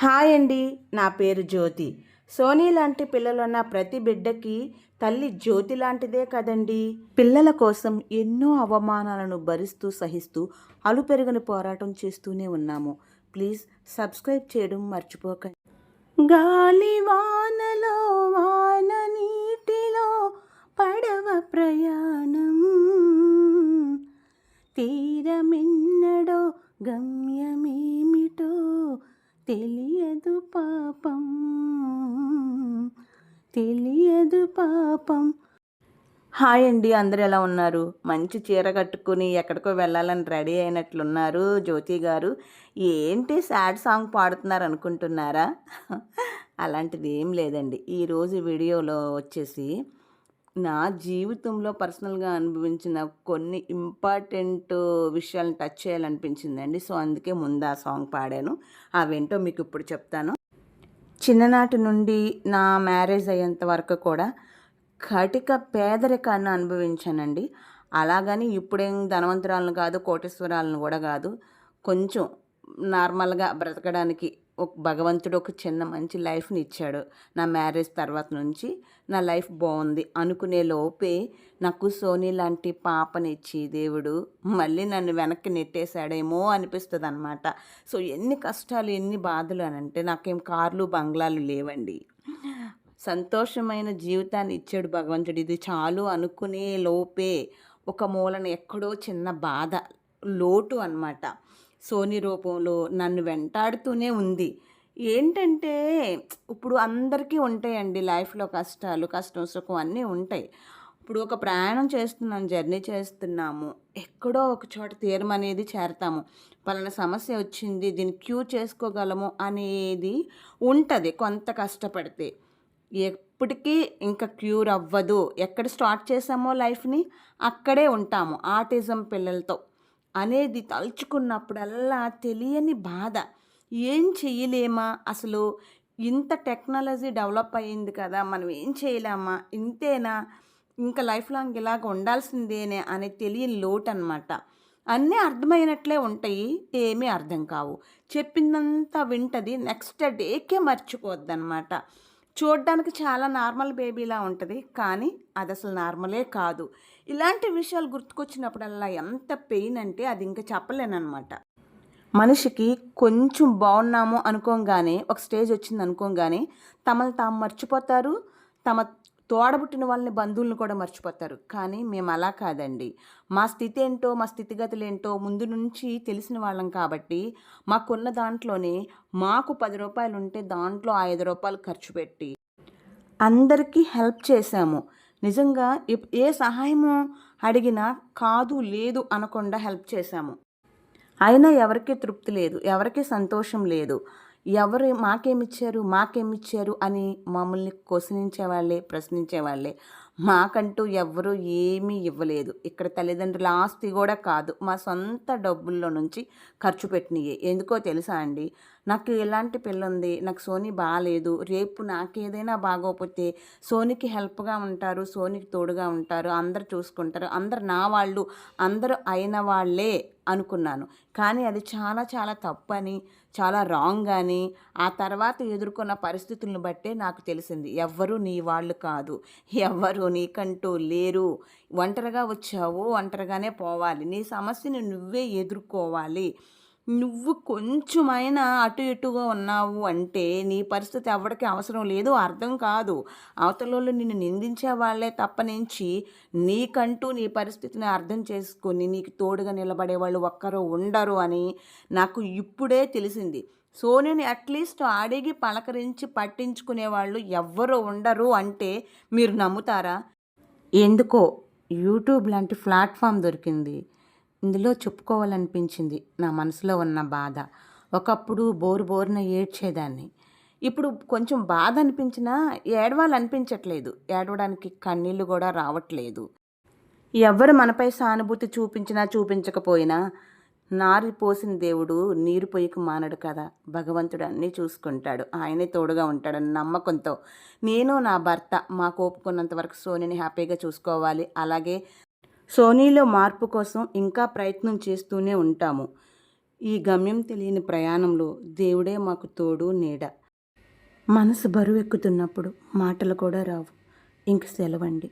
Hi అండి నా పేరు జ్యోతి. సోనీ లాంటి పిల్లలున్న ప్రతి బిడ్డకి తల్లి జ్యోతి లాంటిదే కదండి. పిల్లల కోసం ఎన్నో అవమానాలను భరిస్తూ సహిస్తూ అలుపెరుగని పోరాటం చేస్తూనే ఉన్నాము. ప్లీజ్ సబ్స్క్రైబ్ చేయడం మర్చిపోకండి. గాలి వానలో వాన నీటిలో పడవ ప్రయాణం. తీరమిన్నడో గమ్యమేమిటో తెలియదు పాపం. తెలియదు పాపం. హాయ్ అండి అందరు ఎలా ఉన్నారు? మంచి చీర కట్టుకుని ఎక్కడికో వెళ్ళాలని రెడీ అయినట్లున్నారు జ్యోతి గారు. ఏంటి సాడ్ సాంగ్ పాడుతున్నారు అనుకుంటున్నారా? అలాంటిది ఏం లేదండి ఈరోజు వీడియోలో వచ్చేసి నా జీవితంలో పర్సనల్గా అనుభవించిన కొన్ని ఇంపార్టెంట్ విషయాలను టచ్ చేయాలనిపించిందండి. సో అందుకే ముందు ఆ సాంగ్ పాడాను. అవేంటో మీకు ఇప్పుడు చెప్తాను. చిన్ననాటి నుండి నా మ్యారేజ్ అయ్యేంత వరకు కూడా కటిక పేదరికాన్ని అనుభవించానండి. అలాగని ఇప్పుడేం ధనవంతురాలను కాదు కోటేశ్వరాలను కూడా కాదు కొంచెం నార్మల్గా బ్రతకడానికి ఒక భగవంతుడు ఒక చిన్న మంచి లైఫ్ని ఇచ్చాడు. నా మ్యారేజ్ తర్వాత నుంచి నా లైఫ్ బాగుంది అనుకునే లోపే నాకు సోనీ లాంటి పాపనిచ్చి దేవుడు మళ్ళీ నన్ను వెనక్కి నెట్టేశాడేమో అనిపిస్తుంది అనమాట సో ఎన్ని కష్టాలు ఎన్ని బాధలు అని అంటే నాకేం కార్లు బంగ్లాలు లేవండి. సంతోషమైన జీవితాన్ని ఇచ్చాడు భగవంతుడు. ఇది చాలు అనుకునే లోపే ఒక మూలన ఎక్కడో చిన్న బాధ లోటు అనమాట సోని రూపంలో నన్ను వెంటాడుతూనే ఉంది. ఏంటంటే ఇప్పుడు అందరికీ ఉంటాయండి లైఫ్లో కష్టాలు కష్టం సుఖం అన్నీ ఉంటాయి. ఇప్పుడు ఒక ప్రయాణం చేస్తున్నాం జర్నీ చేస్తున్నాము ఎక్కడో ఒక చోట తీరం అనేది చేరతాము. పలానా సమస్య వచ్చింది దీన్ని క్యూ చేసుకోగలము అనేది ఉంటుంది కొంత కష్టపడితే. ఎప్పటికీ ఇంకా క్యూర్ అవ్వదు. ఎక్కడ స్టార్ట్ చేసామో లైఫ్ని అక్కడే ఉంటాము. ఆటిజం పిల్లలతో. అనేది తలుచుకున్నప్పుడల్లా తెలియని బాధ. ఏం చేయలేమా అసలు ఇంత టెక్నాలజీ డెవలప్ అయ్యింది కదా మనం ఏం చేయలేమా? ఇంతేనా? ఇంకా లైఫ్ లాంగ్ ఇలాగ ఉండాల్సిందేనే అనే తెలియని లోటు అనమాట అన్నీ అర్థమైనట్లే ఉంటాయి ఏమీ అర్థం కావు. చెప్పిందంతా వింటది నెక్స్ట్ డేకే మర్చిపోద్ది అనమాట చూడ్డానికి చాలా నార్మల్ బేబీలా ఉంటుంది కానీ అది అసలు నార్మలే కాదు. ఇలాంటి విషయాలు గుర్తుకొచ్చినప్పుడల్లా ఎంత పెయిన్ అంటే అది ఇంకా చెప్పలేనమాట మనిషికి కొంచెం బాగున్నాము అనుకోగానే ఒక స్టేజ్ వచ్చింది అనుకోగానే తమను తాము మర్చిపోతారు తమ తోడబుట్టిన వాళ్ళని బంధువులను కూడా మర్చిపోతారు. కానీ మేము అలా కాదండి. మా స్థితి ఏంటో మా స్థితిగతులు ఏంటో ముందు నుంచి తెలిసిన వాళ్ళం కాబట్టి మాకున్న దాంట్లోనే మాకు పది రూపాయలు ఉంటే దాంట్లో ఐదు రూపాయలు ఖర్చు పెట్టి అందరికీ హెల్ప్ చేశాము. నిజంగా ఏ సహాయము అడిగినా కాదు లేదు అనకుండా హెల్ప్ చేశాము. అయినా ఎవరికీ తృప్తి లేదు ఎవరికీ సంతోషం లేదు. ఎవరు మాకేమిచ్చారు మాకేమిచ్చారు అని మమ్మల్ని క్వశ్చనించేవాళ్ళే ప్రశ్నించేవాళ్ళే. మాకంటూ ఎవ్వరూ ఏమీ ఇవ్వలేదు. ఇక్కడ తల్లిదండ్రుల ఆస్తి కూడా కాదు. మా సొంత డబ్బుల్లో నుంచి ఖర్చు పెట్టినయే. ఎందుకో తెలుసా అండి? నాకు ఎలాంటి పిల్ల ఉంది నాకు సోనీ బాగాలేదు రేపు నాకేదైనా బాగోకపోతే సోనీకి హెల్ప్గా ఉంటారు సోనీకి తోడుగా ఉంటారు అందరు చూసుకుంటారు అందరు నా వాళ్ళు అందరూ అయిన వాళ్ళే అనుకున్నాను. కానీ అది చాలా చాలా తప్పు అని చాలా రాంగ్ అని ఆ తర్వాత ఎదుర్కొన్న పరిస్థితులను బట్టే నాకు తెలిసింది. ఎవ్వరూ నీ వాళ్ళు కాదు ఎవ్వరు నీకంటూ లేరు. ఒంటరిగా వచ్చావు ఒంటరిగానే పోవాలి. నీ సమస్యని నువ్వే ఎదుర్కోవాలి. నువ్వు కొంచెమైనా అటు ఇటుగా ఉన్నావు అంటే నీ పరిస్థితి ఎవరికి అవసరం లేదు అర్థం కాదు. అవతలలో నిన్ను నిందించే వాళ్ళే తప్పనించి నీకంటూ నీ పరిస్థితిని అర్థం చేసుకొని నీకు తోడుగా నిలబడే వాళ్ళు ఒక్కరూ ఉండరు అని నాకు ఇప్పుడే తెలిసింది. సోనీని అట్లీస్ట్ అడిగి పలకరించి పట్టించుకునే వాళ్ళు ఎవ్వరు ఉండరు అంటే మీరు నమ్ముతారా? ఎందుకో యూట్యూబ్ లాంటి ప్లాట్ఫామ్ దొరికింది. ఇందులో చెప్పుకోవాలనిపించింది నా మనసులో ఉన్న బాధ. ఒకప్పుడు బోరు బోరున ఏడ్చేదాన్ని. ఇప్పుడు కొంచెం బాధ అనిపించినా ఏడవాలనిపించట్లేదు. ఏడవడానికి కన్నీళ్ళు కూడా రావట్లేదు. ఎవరు మనపై సానుభూతి చూపించినా చూపించకపోయినా నారి పోసిన దేవుడు నీరు పొయ్యికి మానడు కదా. భగవంతుడు అన్నీ చూసుకుంటాడు. ఆయనే తోడుగా ఉంటాడని నమ్మకంతో. నేను నా భర్త మా కోపుకున్నంత వరకు సోనిని హ్యాపీగా చూసుకోవాలి. అలాగే సోనీలో మార్పు కోసం ఇంకా ప్రయత్నం చేస్తూనే ఉంటాము. ఈ గమ్యం తెలియని ప్రయాణంలో దేవుడే మాకు తోడు నీడ. మనసు బరువెక్కుతున్నప్పుడు మాటలు కూడా రావు. ఇంక సెలవండి.